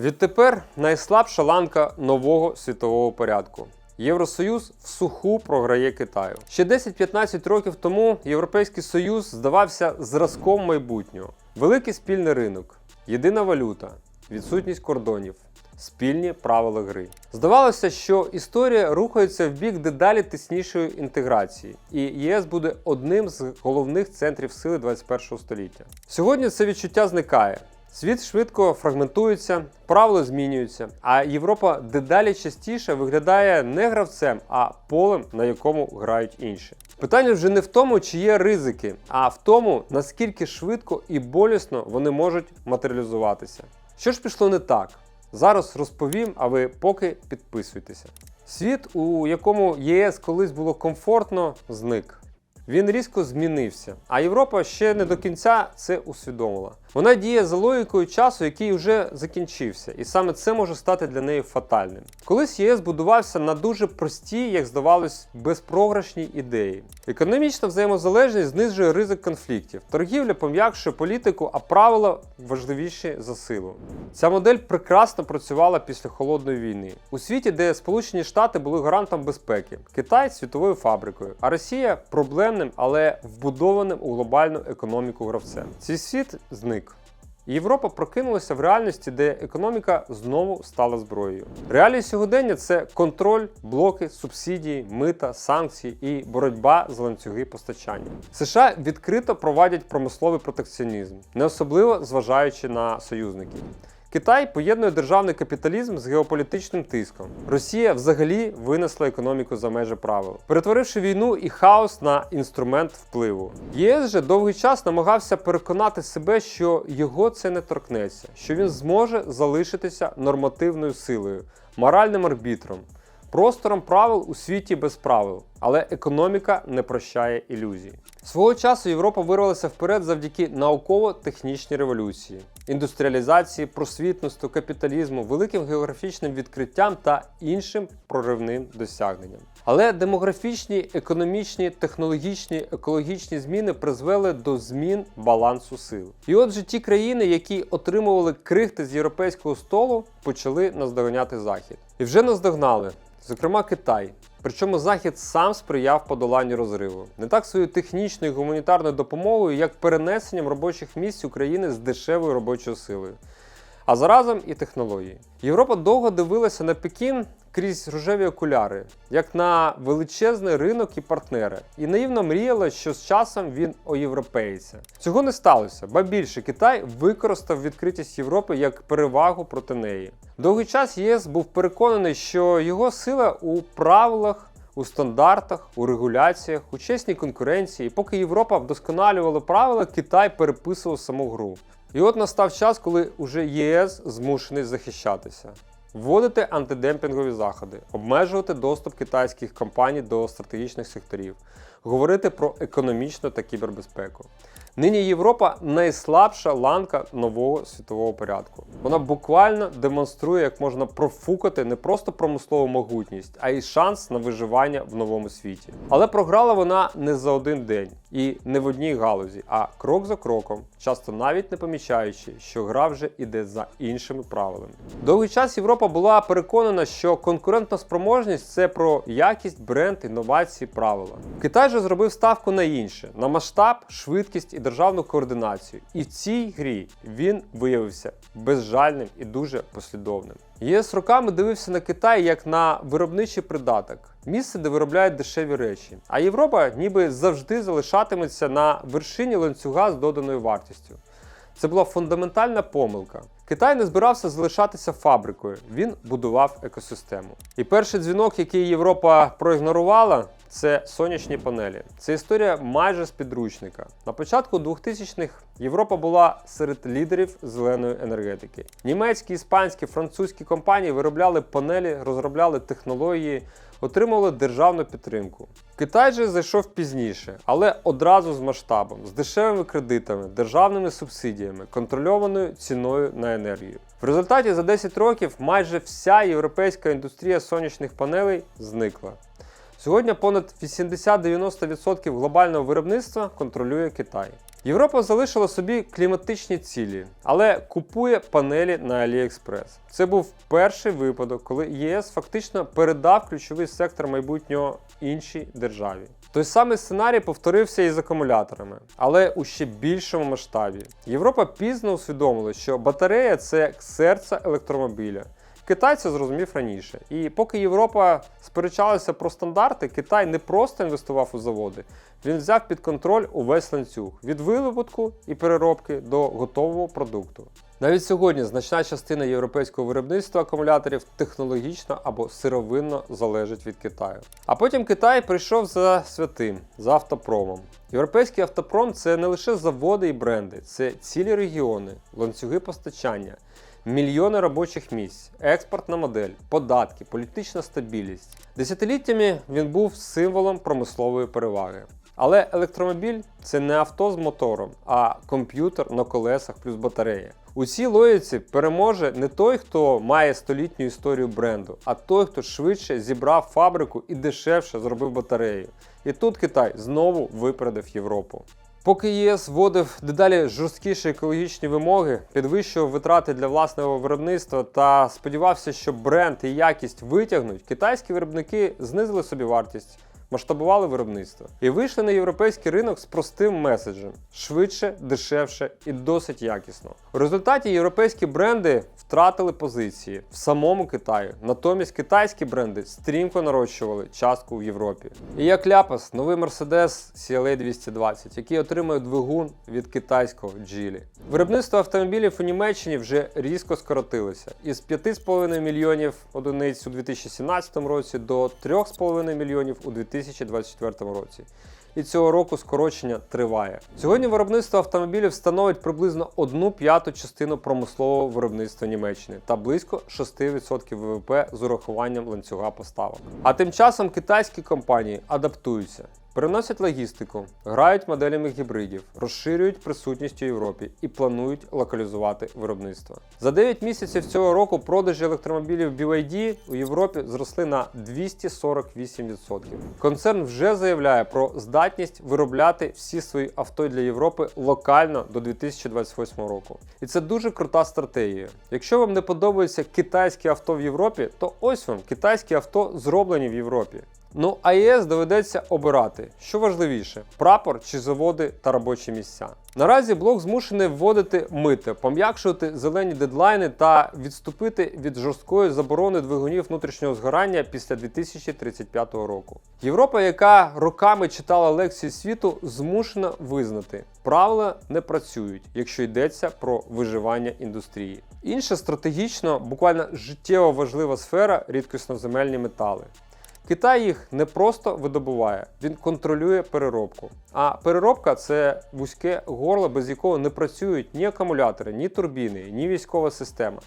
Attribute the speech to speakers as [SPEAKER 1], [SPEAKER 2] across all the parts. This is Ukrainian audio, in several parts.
[SPEAKER 1] Відтепер найслабша ланка нового світового порядку. Євросоюз в суху програє Китаю. Ще 10-15 років тому Європейський Союз здавався зразком майбутнього. Великий спільний ринок, єдина валюта, відсутність кордонів, спільні правила гри. Здавалося, що історія рухається в бік дедалі тіснішої інтеграції, і ЄС буде одним з головних центрів сили 21 століття. Сьогодні це відчуття зникає. Світ швидко фрагментується, правила змінюються, а Європа дедалі частіше виглядає не гравцем, а полем, на якому грають інші. Питання вже не в тому, чи є ризики, а в тому, наскільки швидко і болісно вони можуть матеріалізуватися. Що ж пішло не так? Зараз розповім, а ви поки підписуйтеся. Світ, у якому ЄС колись було комфортно, зник. Він різко змінився, а Європа ще не до кінця це усвідомила. Вона діє за логікою часу, який вже закінчився, і саме це може стати для неї фатальним. Колись ЄС будувався на дуже простій, як здавалось, безпрограшній ідеї. Економічна взаємозалежність знижує ризик конфліктів, торгівля пом'якшує політику, а правила важливіші за силу. Ця модель прекрасно працювала після холодної війни у світі, де Сполучені Штати були гарантом безпеки, Китай світовою фабрикою, а Росія проблемним, але вбудованим у глобальну економіку гравцем. Цей світ зник. Європа прокинулася в реальності, де економіка знову стала зброєю. Реалії сьогодення це контроль, блоки, субсидії, мита, санкції і боротьба за ланцюги постачання. США відкрито провадять промисловий протекціонізм, не особливо зважаючи на союзників. Китай поєднує державний капіталізм з геополітичним тиском. Росія взагалі винесла економіку за межі правил, перетворивши війну і хаос на інструмент впливу. ЄС же довгий час намагався переконати себе, що його це не торкнеться, що він зможе залишитися нормативною силою, моральним арбітром. Простором правил у світі без правил, але економіка не прощає ілюзій. Свого часу Європа вирвалася вперед завдяки науково-технічній революції, індустріалізації, просвітництву, капіталізму, великим географічним відкриттям та іншим проривним досягненням. Але демографічні, економічні, технологічні, екологічні зміни призвели до змін балансу сил. І отже, ті країни, які отримували крихти з європейського столу, почали наздоганяти захід. І вже наздогнали, зокрема Китай. Причому Захід сам сприяв подоланню розриву. Не так своєю технічною гуманітарною допомогою, як перенесенням робочих місць України з дешевою робочою силою, а заразом і технології. Європа довго дивилася на Пекін крізь рожеві окуляри, як на величезний ринок і партнера, і наївно мріяла, що з часом він оєвропеїться. Цього не сталося, ба більше Китай використав відкритість Європи як перевагу проти неї. Довгий час ЄС був переконаний, що його сила у правилах. У стандартах, у регуляціях, у чесній конкуренції, поки Європа вдосконалювала правила, Китай переписував саму гру. І от настав час, коли уже ЄС змушений захищатися. Вводити антидемпінгові заходи, обмежувати доступ китайських компаній до стратегічних секторів, говорити про економічну та кібербезпеку. Нині Європа найслабша ланка нового світового порядку. Вона буквально демонструє, як можна профукати не просто промислову могутність, а й шанс на виживання в новому світі. Але програла вона не за один день і не в одній галузі, а крок за кроком, часто навіть не помічаючи, що гра вже іде за іншими правилами. Довгий час Європа була переконана, що конкурентна спроможність це про якість, бренд, інновації, правила. Китай же зробив ставку на інше: на масштаб, швидкість і державну координацію. І в цій грі він виявився безжальним і дуже послідовним. ЄС роками дивився на Китай як на виробничий придаток, місце, де виробляють дешеві речі. А Європа ніби завжди залишатиметься на вершині ланцюга з доданою вартістю. Це була фундаментальна помилка. Китай не збирався залишатися фабрикою, він будував екосистему. І перший дзвінок, який Європа проігнорувала, це сонячні панелі. Це історія майже з підручника. На початку 2000-х Європа була серед лідерів зеленої енергетики. Німецькі, іспанські, французькі компанії виробляли панелі, розробляли технології, отримували державну підтримку. Китай же зайшов пізніше, але одразу з масштабом, з дешевими кредитами, державними субсидіями, контрольованою ціною на енергію. В результаті за 10 років майже вся європейська індустрія сонячних панелей зникла. Сьогодні понад 80-90% глобального виробництва контролює Китай. Європа залишила собі кліматичні цілі, але купує панелі на AliExpress. Це був перший випадок, коли ЄС фактично передав ключовий сектор майбутнього іншій державі. Той самий сценарій повторився і з акумуляторами, але у ще більшому масштабі. Європа пізно усвідомила, що батарея це серце електромобіля. Китай це зрозумів раніше. І поки Європа сперечалася про стандарти, Китай не просто інвестував у заводи, він взяв під контроль увесь ланцюг від виробітку і переробки до готового продукту. Навіть сьогодні значна частина європейського виробництва акумуляторів технологічно або сировинно залежить від Китаю. А потім Китай прийшов за святим, за автопромом. Європейський автопром це не лише заводи і бренди, це цілі регіони, ланцюги постачання. Мільйони робочих місць, експортна модель, податки, політична стабільність. Десятиліттями він був символом промислової переваги. Але електромобіль це не авто з мотором, а комп'ютер на колесах плюс батарея. У цій логіці переможе не той, хто має столітню історію бренду, а той, хто швидше зібрав фабрику і дешевше зробив батарею. І тут Китай знову випередив Європу. Поки ЄС вводив дедалі жорсткіші екологічні вимоги, підвищував витрати для власного виробництва та сподівався, що бренд і якість витягнуть, китайські виробники знизили собі вартість, масштабували виробництво і вийшли на європейський ринок з простим меседжем: швидше, дешевше і досить якісно. У результаті європейські бренди втратили позиції в самому Китаї. Натомість китайські бренди стрімко нарощували частку в Європі. І як ляпас, новий Mercedes CLA 220, який отримує двигун від китайського Geely. Виробництво автомобілів у Німеччині вже різко скоротилося із 5,5 мільйонів одиниць у 2017 році до 3,5 мільйонів у 2024 році. І цього року скорочення триває. Сьогодні виробництво автомобілів становить приблизно одну п'яту частину промислового виробництва Німеччини та близько 6% ВВП з урахуванням ланцюга поставок. А тим часом китайські компанії адаптуються. Переносять логістику, грають моделями гібридів, розширюють присутність у Європі і планують локалізувати виробництво. За 9 місяців цього року продажі електромобілів BYD у Європі зросли на 248%. Концерн вже заявляє про здатність виробляти всі свої авто для Європи локально до 2028 року. І це дуже крута стратегія. Якщо вам не подобаються китайські авто в Європі, то ось вам китайські авто зроблені в Європі. Ну, а ЄС доведеться обирати, що важливіше: прапор чи заводи та робочі місця. Наразі блок змушений вводити мити, пом'якшувати зелені дедлайни та відступити від жорсткої заборони двигунів внутрішнього згорання після 2035 року. Європа, яка роками читала лекції світу, змушена визнати, правила не працюють, якщо йдеться про виживання індустрії. Інша стратегічно, буквально життєво важлива сфера рідкісноземельні метали. Китай їх не просто видобуває, він контролює переробку. А переробка це вузьке горло, без якого не працюють ні акумулятори, ні турбіни, ні військова система.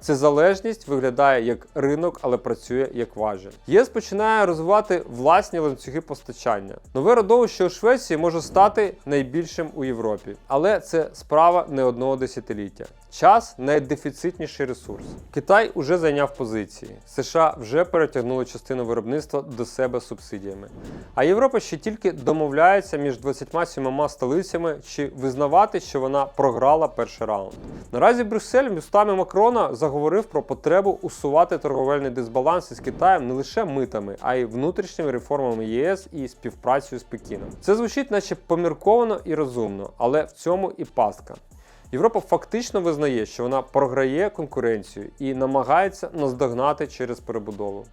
[SPEAKER 1] Це залежність виглядає як ринок, але працює як важіль. ЄС починає розвивати власні ланцюги постачання. Нове родовище у Швеції може стати найбільшим у Європі, але це справа не одного десятиліття. Час найдефіцитніший ресурс. Китай уже зайняв позиції. США вже перетягнули частину виробництва до себе субсидіями. А Європа ще тільки домовляється між 27 столицями чи визнавати, що вона програла перший раунд. Наразі Брюссель містами Макрона заговорив про потребу усувати торговельний дисбаланс із Китаєм не лише митами, а й внутрішніми реформами ЄС і співпрацею з Пекіном. Це звучить, наче помірковано і розумно, але в цьому і пастка. Європа фактично визнає, що вона програє конкуренцію і намагається наздогнати через перебудову.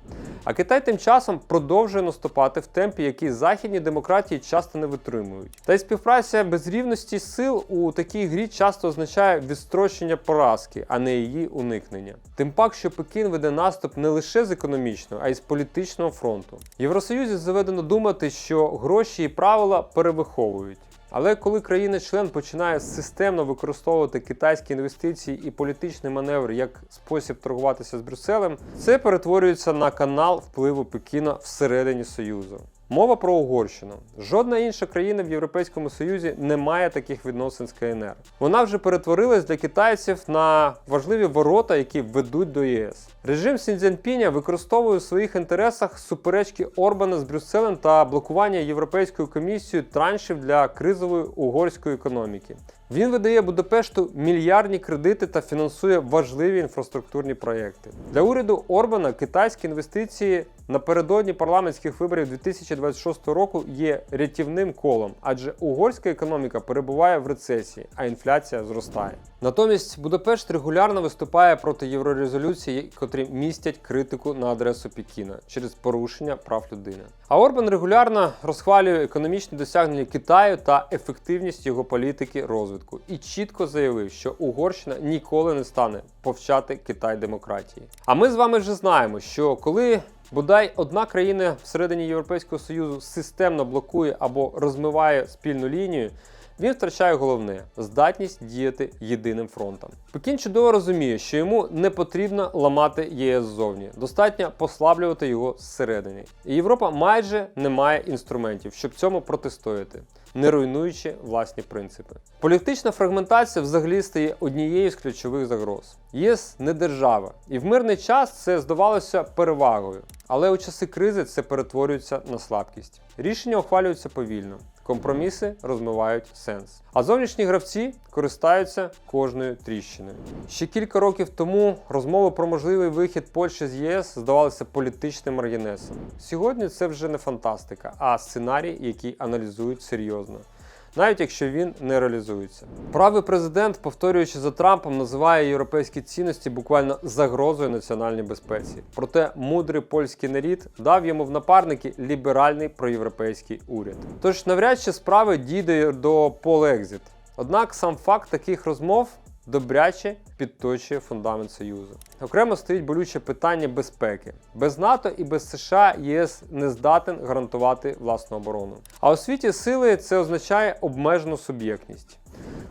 [SPEAKER 1] А Китай тим часом продовжує наступати в темпі, який західні демократії часто не витримують. Та й співпраця без рівності сил у такій грі часто означає відстрочення поразки, а не її уникнення. Тим пак, що Пекін веде наступ не лише з економічного, а й з політичного фронту. Євросоюзі заведено думати, що гроші і правила перевиховують. Але коли країна-член починає системно використовувати китайські інвестиції і політичний маневр як спосіб торгуватися з Брюсселем, це перетворюється на канал впливу Пекіна всередині Союзу. Мова про Угорщину. Жодна інша країна в Європейському Союзі не має таких відносин з КНР. Вона вже перетворилась для китайців на важливі ворота, які ведуть до ЄС. Режим Сіньцзянпіня використовує у своїх інтересах суперечки Орбана з Брюсселем та блокування Європейською комісією траншів для кризової угорської економіки. Він видає Будапешту мільярдні кредити та фінансує важливі інфраструктурні проєкти. Для уряду Орбана китайські інвестиції напередодні парламентських виборів 2026 року є рятівним колом, адже угорська економіка перебуває в рецесії, а інфляція зростає. Натомість Будапешт регулярно виступає проти єврорезолюцій, котрі містять критику на адресу Пекіна через порушення прав людини. А Орбан регулярно розхвалює економічні досягнення Китаю та ефективність його політики розвитку і чітко заявив, що Угорщина ніколи не стане повчати Китай демократії. А ми з вами вже знаємо, що коли Бодай одна країна всередині Європейського Союзу системно блокує або розмиває спільну лінію, він втрачає головне здатність діяти єдиним фронтом. Пекін чудово розуміє, що йому не потрібно ламати ЄС ззовні, достатньо послаблювати його зсередини. І Європа майже не має інструментів, щоб цьому протистояти. Не руйнуючи власні принципи. Політична фрагментація взагалі стає однією з ключових загроз. ЄС не держава, і в мирний час це здавалося перевагою. Але у часи кризи це перетворюється на слабкість. Рішення ухвалюються повільно, компроміси розмивають сенс. А зовнішні гравці користаються кожною тріщиною. Ще кілька років тому розмови про можливий вихід Польщі з ЄС здавалися політичним маргінесом. Сьогодні це вже не фантастика, а сценарій, який аналізують серйозно навіть якщо він не реалізується. Правий президент, повторюючи за Трампом, називає європейські цінності буквально загрозою національній безпеці. Проте мудрий польський нарід дав йому в напарники ліберальний проєвропейський уряд. Тож навряд чи справи дійде до полегзіт. Однак сам факт таких розмов добряче підточує фундамент Союзу. Окремо стоїть болюче питання безпеки. Без НАТО і без США ЄС не здатен гарантувати власну оборону. А у світі сили це означає обмежену суб'єктність.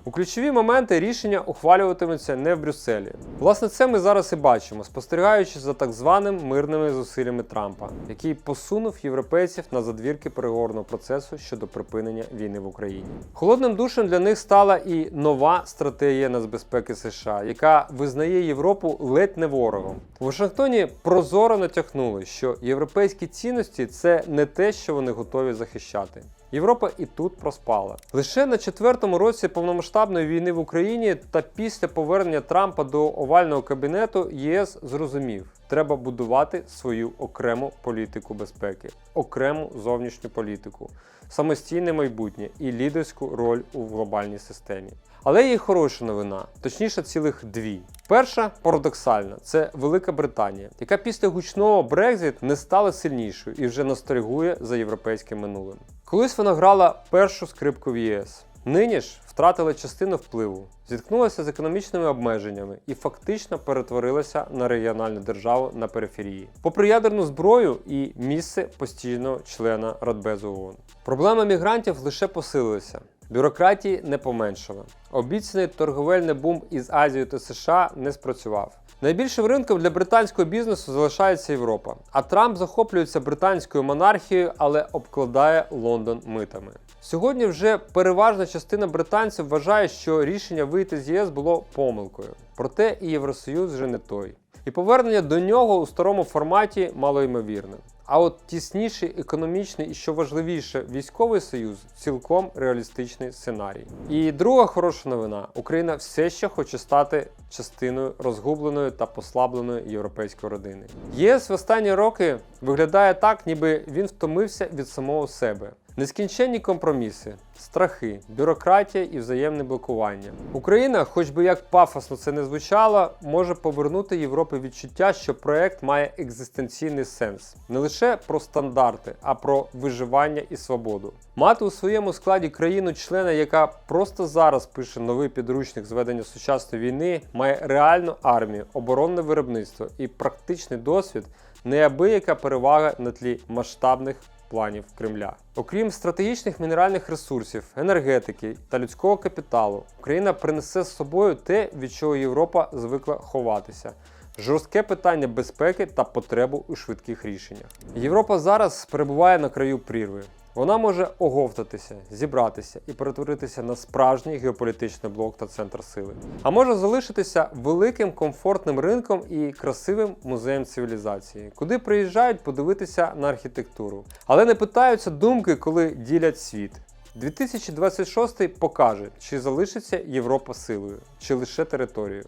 [SPEAKER 1] У ключові моменти рішення ухвалюватимуться не в Брюсселі. Власне, це ми зараз і бачимо, спостерігаючи за так званими мирними зусиллями Трампа, який посунув європейців на задвірки переговорного процесу щодо припинення війни в Україні. Холодним душем для них стала і нова стратегія нацбезпеки США, яка визнає Європу ледь не ворогом. У Вашингтоні прозоро натякнули, що європейські цінності це не те, що вони готові захищати. Європа і тут проспала. Лише на четвертому році повномасштабної війни в Україні та після повернення Трампа до овального кабінету ЄС зрозумів, треба будувати свою окрему політику безпеки, окрему зовнішню політику, самостійне майбутнє і лідерську роль у глобальній системі. Але є хороша новина, точніше, цілих дві. Перша парадоксальна це Велика Британія, яка після гучного Брекзит не стала сильнішою і вже ностальгує за європейським минулим. Колись вона грала першу скрипку в ЄС. Нині ж втратила частину впливу, зіткнулася з економічними обмеженнями і фактично перетворилася на регіональну державу на периферії. Попри ядерну зброю і місце постійного члена Радбезу ООН. Проблема мігрантів лише посилилася. Бюрократії не поменшало. Обіцяний торговельний бум із Азією та США не спрацював. Найбільшим ринком для британського бізнесу залишається Європа. А Трамп захоплюється британською монархією, але обкладає Лондон митами. Сьогодні вже переважна частина британців вважає, що рішення вийти з ЄС було помилкою. Проте і Євросоюз вже не той. І повернення до нього у старому форматі малоймовірне. А от тісніший економічний і що важливіше, військовий союз цілком реалістичний сценарій. І друга хороша новина: Україна все ще хоче стати частиною розгубленої та послабленої європейської родини. ЄС в останні роки виглядає так, ніби він втомився від самого себе. Нескінченні компроміси, страхи, бюрократія і взаємне блокування. Україна, хоч би як пафосно це не звучало, може повернути Європі відчуття, що проект має екзистенційний сенс не лише про стандарти, а про виживання і свободу. Мати у своєму складі країну-члена, яка просто зараз пише новий підручник зведення сучасної війни, має реальну армію, оборонне виробництво і практичний досвід, неабияка перевага на тлі масштабних планів Кремля. Окрім стратегічних мінеральних ресурсів, енергетики та людського капіталу, Україна принесе з собою те, від чого Європа звикла ховатися. жорстке питання безпеки та потребу у швидких рішеннях. Європа зараз перебуває на краю прірви. Вона може оговтатися, зібратися і перетворитися на справжній геополітичний блок та центр сили. А може залишитися великим комфортним ринком і красивим музеєм цивілізації, куди приїжджають подивитися на архітектуру, але не питаються думки, коли ділять світ. 2026 покаже, чи залишиться Європа силою, чи лише територією.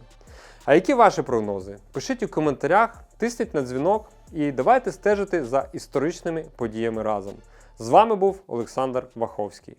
[SPEAKER 1] А які ваші прогнози? Пишіть у коментарях, тисніть на дзвінок і давайте стежити за історичними подіями разом. З вами був Олександр Ваховський.